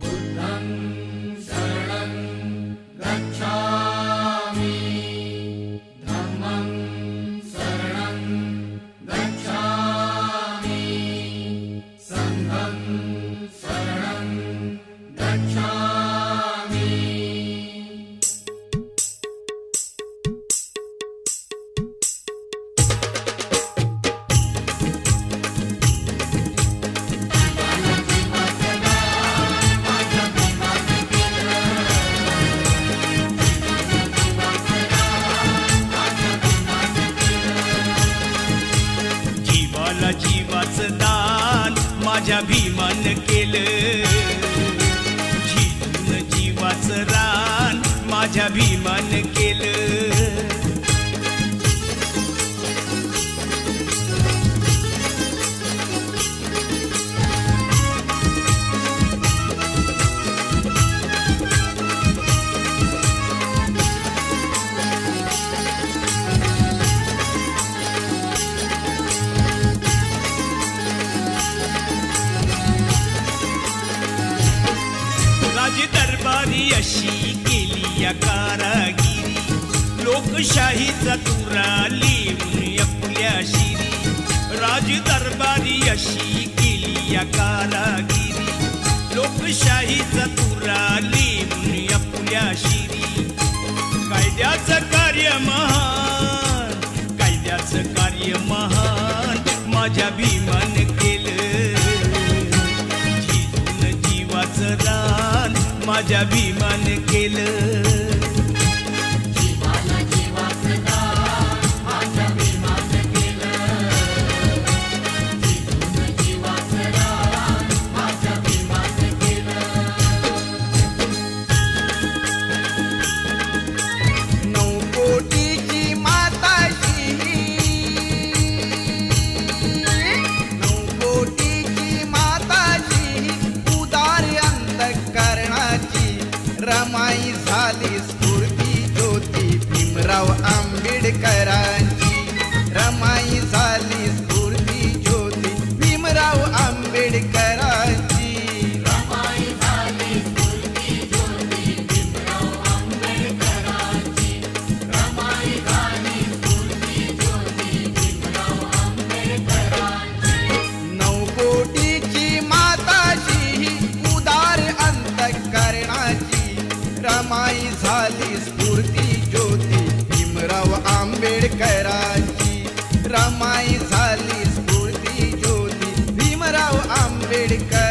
Bulan दरबारी अशी केली या कारागिरी? लोकशाहीचा तुरा लिहून आपल्या शिरी. राज दरबारी अशी गेली या कारागिरी. लोकशाहीचा तुरा लिहून आपल्या शिरी. कायद्याचं कार्य महान कायद्याचं कार्य महान माझ्या भीमान केलं. जीवन जीवाचं राम माझ्या भीमान केलं. रमाई झाली स्फूर्ती ज्योती भीमराव आंबेडकरांची. रमाई आंबेडकरांची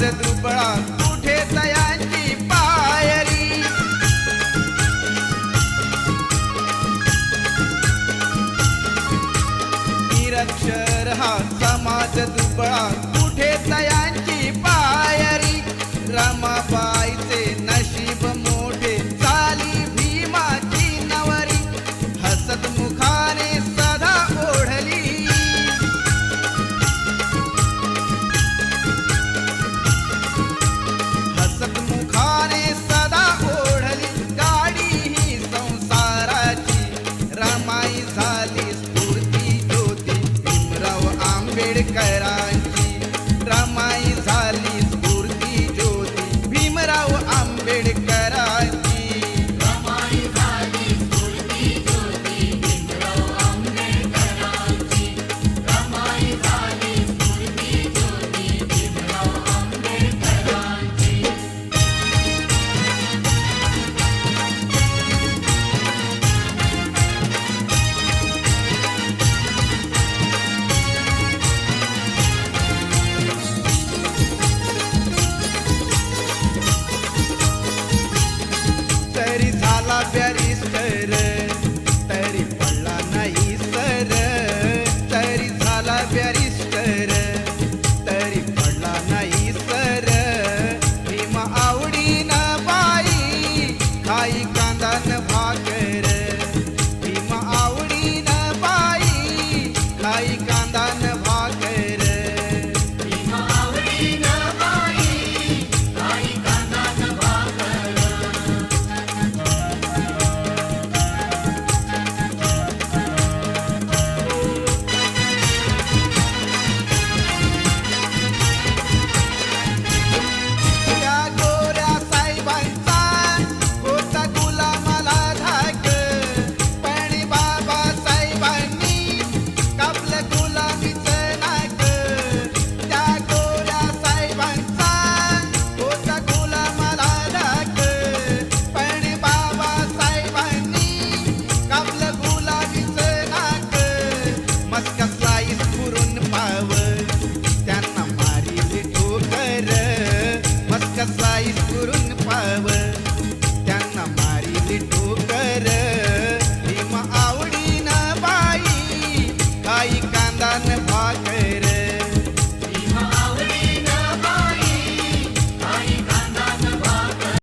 दुबळा कुठे तयांची पायरी. निरक्षर हा समाज दुबळा.